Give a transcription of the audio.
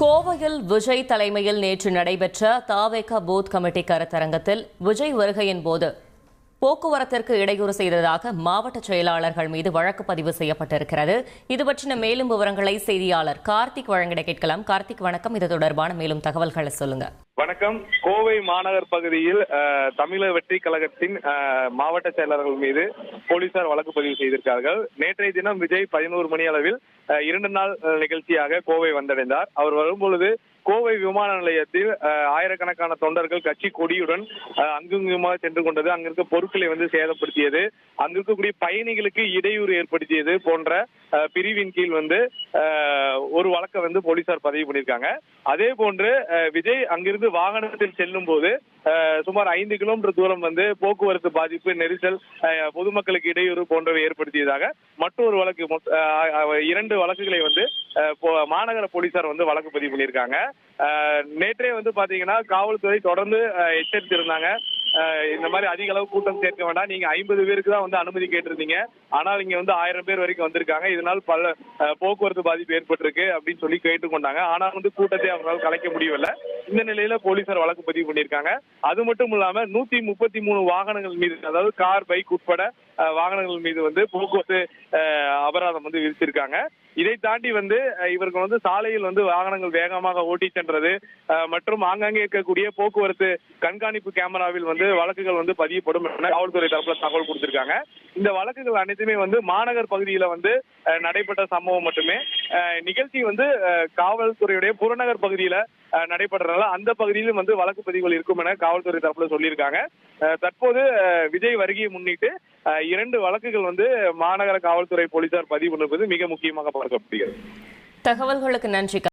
கோவையில் விஜய் தலைமையில் நேற்று நடைபெற்ற தாவேகா பூத் கமிட்டி கருத்தரங்கத்தில் விஜய் வருகையின் போது போக்குவரத்திற்கு இடையூறு செய்ததாக மாவட்ட செயலாளர்கள் மீது வழக்கு பதிவு செய்யப்பட்டிருக்கிறது. இது பற்றின மேலும் விவரங்களை செய்தியாளர் கார்த்திக் வழங்கிட கேட்கலாம். கார்த்திக் வணக்கம். இது தொடர்பான மேலும் தகவல்களை சொல்லுங்க. வணக்கம். கோவை மாநகர் பகுதியில் தமிழக வெற்றி கழகத்தின் மாவட்ட செயலாளர்கள் மீது போலீசார் வழக்கு பதிவு செய்திருக்கார்கள். நேற்றைய தினம் விஜய் பதினோரு மணி அளவில் இரண்டு நாள் நிகழ்ச்சியாக கோவை வந்தடைந்தார். அவர் வரும்பொழுது கோவை விமான நிலையத்தில் ஆயிரக்கணக்கான தொண்டர்கள் கட்சி கொடியுடன் அங்குங்குமாக சென்று கொண்டது அங்கிருக்க பொருட்களை வந்து சேதப்படுத்தியது அங்க இருக்கக்கூடிய பயணிகளுக்கு இடையூறு ஏற்படுத்தியது போன்ற அஹ், பிரிவின் கீழ் வந்து ஒரு வழக்கை வந்து போலீசார் பதிவு பண்ணியிருக்காங்க. அதே போன்று அஹ், விஜய் அங்கிருந்து வாகனத்தில் செல்லும் போது சுமார் ஐந்து கிலோமீட்டர் தூரம் வந்து போக்குவரத்து பாதிப்பு நெரிசல் அஹ், பொதுமக்களுக்கு இடையூறு போன்றவை ஏற்படுத்தியதாக மற்றொரு வழக்கு மொத்த- இரண்டு வழக்குகளை வந்து போ- மாநகர போலீசார் வந்து வழக்கு பதிவு பண்ணியிருக்காங்க. நேற்றே வந்து பாத்தீங்கன்னா காவல்துறை தொடர்ந்து எச்சரித்திருந்தாங்க. இந்த மாதிரி அதிக அளவு கூட்டம் சேர்க்க வேண்டாம். நீங்க ஐம்பது பேருக்கு தான் வந்து அனுமதி கேட்டிருந்தீங்க. ஆனால் இங்க வந்து ஆயிரம் பேர் வரைக்கும் வந்திருக்காங்க. இதனால் பல போக்குவரத்து பாதிப்பு ஏற்பட்டிருக்கு அப்படின்னு சொல்லி கேட்டுக்கொண்டாங்க. ஆனால் வந்து கூட்டத்தை அவரால் கலைக்க முடியவில்லை. இந்த நிலையில போலீசார் வழக்கு பதிவு பண்ணியிருக்காங்க. அது மட்டும் இல்லாம நூத்தி முப்பத்தி மூணு வாகனங்கள் மீது அதாவது கார் பைக் உட்பட வாகனங்கள் மீது வந்து போக்குவரத்து அபராதம் வந்து விதிச்சிருக்காங்க. இதை தாண்டி வந்து இவர்கள் வந்து சாலையில் வந்து வாகனங்கள் வேகமாக ஓட்டி சென்றது மற்றும் ஆங்காங்கே இருக்கக்கூடிய போக்குவரத்து கண்காணிப்பு கேமராவில் வந்து வழக்குகள் வந்து பதியப்படும் என காவல்துறை தரப்புல தகவல் கொடுத்திருக்காங்க. இந்த வழக்குகள் அனைத்துமே வந்து மாநகர் பகுதியில வந்து நடைபெற்ற சம்பவம் மட்டுமே. நிகழ்ச்சி வந்து காவல்துறையுடைய புறநகர் பகுதியில அஹ், அந்த பகுதியிலும் வந்து வழக்கு பதிவுகள் இருக்கும் என காவல்துறை தரப்புல சொல்லியிருக்காங்க. தற்போது விஜய் வருகையை முன்னிட்டு இரண்டு வழக்குகள் வந்து மாநகர காவல்துறை போலீசார் பதிவு பண்ணிருப்பது மிக முக்கியமாக பார்க்கப்படுகிறது. தகவல்களுக்கு நன்றி.